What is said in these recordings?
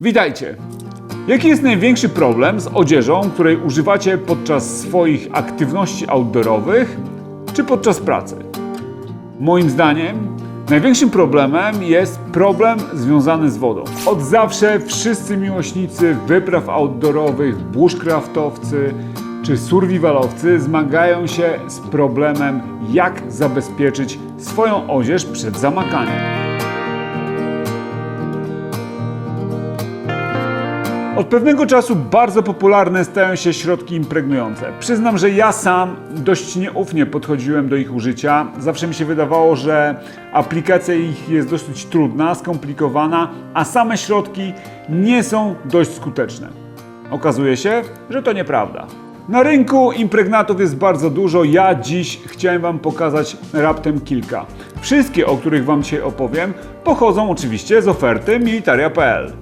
Witajcie! Jaki jest największy problem z odzieżą, której używacie podczas swoich aktywności outdoorowych czy podczas pracy? Moim zdaniem największym problemem jest problem związany z wodą. Od zawsze wszyscy miłośnicy wypraw outdoorowych, bushcraftowcy czy survivalowcy zmagają się z problemem, jak zabezpieczyć swoją odzież przed zamakaniem. Od pewnego czasu bardzo popularne stają się środki impregnujące. Przyznam, że ja sam dość nieufnie podchodziłem do ich użycia. Zawsze mi się wydawało, że aplikacja ich jest dosyć trudna, skomplikowana, a same środki nie są dość skuteczne. Okazuje się, że to nieprawda. Na rynku impregnatów jest bardzo dużo. Ja dziś chciałem Wam pokazać raptem kilka. Wszystkie, o których Wam dzisiaj opowiem, pochodzą oczywiście z oferty militaria.pl.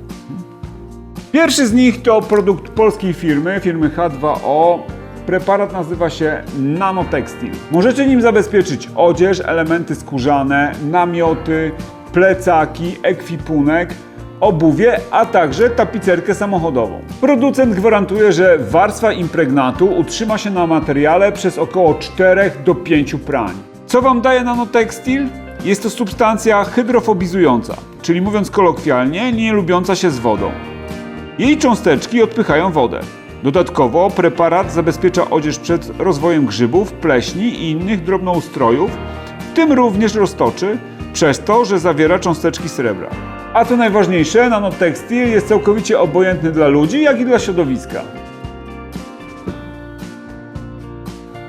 Pierwszy z nich to produkt polskiej firmy, firmy H2O. Preparat nazywa się Nanotextil. Możecie nim zabezpieczyć odzież, elementy skórzane, namioty, plecaki, ekwipunek, obuwie, a także tapicerkę samochodową. Producent gwarantuje, że warstwa impregnatu utrzyma się na materiale przez około 4 do 5 prań. Co Wam daje nanotextil? Jest to substancja hydrofobizująca, czyli mówiąc kolokwialnie, nie lubiąca się z wodą. Jej cząsteczki odpychają wodę. Dodatkowo preparat zabezpiecza odzież przed rozwojem grzybów, pleśni i innych drobnoustrojów, w tym również roztoczy, przez to, że zawiera cząsteczki srebra. A co najważniejsze, nanotextil jest całkowicie obojętny dla ludzi, jak i dla środowiska.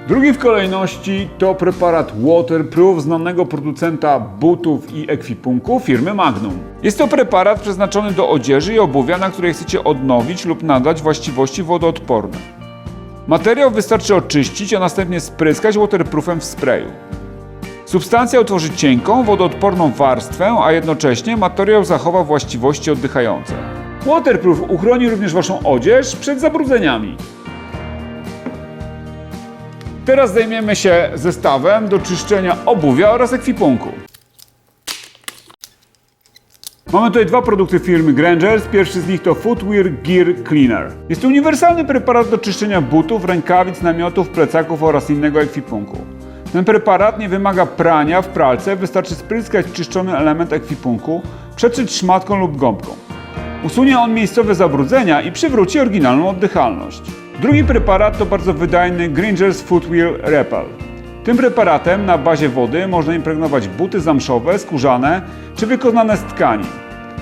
Drugi w kolejności to preparat Waterproof znanego producenta butów i ekwipunku firmy Magnum. Jest to preparat przeznaczony do odzieży i obuwia, na której chcecie odnowić lub nadać właściwości wodoodporne. Materiał wystarczy oczyścić, a następnie spryskać waterproofem w sprayu. Substancja utworzy cienką, wodoodporną warstwę, a jednocześnie materiał zachowa właściwości oddychające. Waterproof uchroni również Waszą odzież przed zabrudzeniami. Teraz zajmiemy się zestawem do czyszczenia obuwia oraz ekwipunku. Mamy tutaj dwa produkty firmy Grangers. Pierwszy z nich to Footwear Gear Cleaner. Jest to uniwersalny preparat do czyszczenia butów, rękawic, namiotów, plecaków oraz innego ekwipunku. Ten preparat nie wymaga prania w pralce, wystarczy spryskać czyszczony element ekwipunku, przetrzeć szmatką lub gąbką. Usunie on miejscowe zabrudzenia i przywróci oryginalną oddychalność. Drugi preparat to bardzo wydajny Gringers Footwear Repel. Tym preparatem na bazie wody można impregnować buty zamszowe, skórzane czy wykonane z tkanin,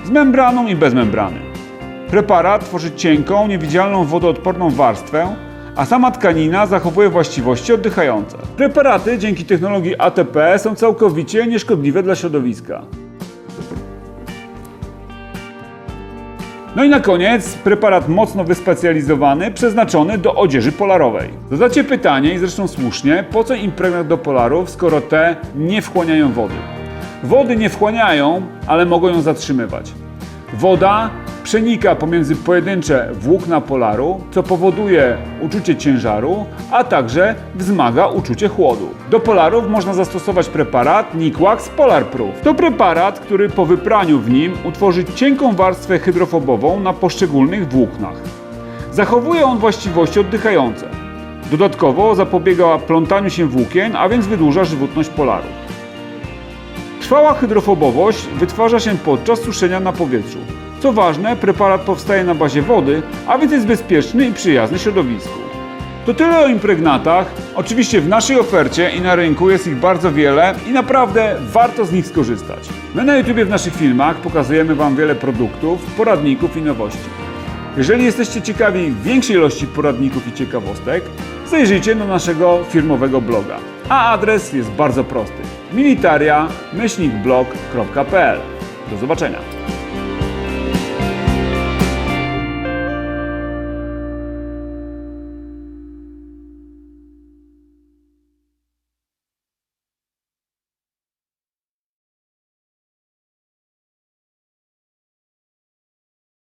z membraną i bez membrany. Preparat tworzy cienką, niewidzialną wodoodporną warstwę, a sama tkanina zachowuje właściwości oddychające. Preparaty dzięki technologii ATP są całkowicie nieszkodliwe dla środowiska. No i na koniec preparat mocno wyspecjalizowany, przeznaczony do odzieży polarowej. Zadacie pytanie, i zresztą słusznie, po co impregnat do polarów, skoro te nie wchłaniają wody? Wody nie wchłaniają, ale mogą ją zatrzymywać. Woda przenika pomiędzy pojedyncze włókna polaru, co powoduje uczucie ciężaru, a także wzmaga uczucie chłodu. Do polarów można zastosować preparat Nikwax Polar Proof. To preparat, który po wypraniu w nim utworzy cienką warstwę hydrofobową na poszczególnych włóknach. Zachowuje on właściwości oddychające. Dodatkowo zapobiega plątaniu się włókien, a więc wydłuża żywotność polaru. Trwała hydrofobowość wytwarza się podczas suszenia na powietrzu. Co ważne, preparat powstaje na bazie wody, a więc jest bezpieczny i przyjazny środowisku. To tyle o impregnatach. Oczywiście w naszej ofercie i na rynku jest ich bardzo wiele i naprawdę warto z nich skorzystać. My na YouTube w naszych filmach pokazujemy Wam wiele produktów, poradników i nowości. Jeżeli jesteście ciekawi większej ilości poradników i ciekawostek, zajrzyjcie do naszego firmowego bloga. A adres jest bardzo prosty: militaria-blog.pl. Do zobaczenia.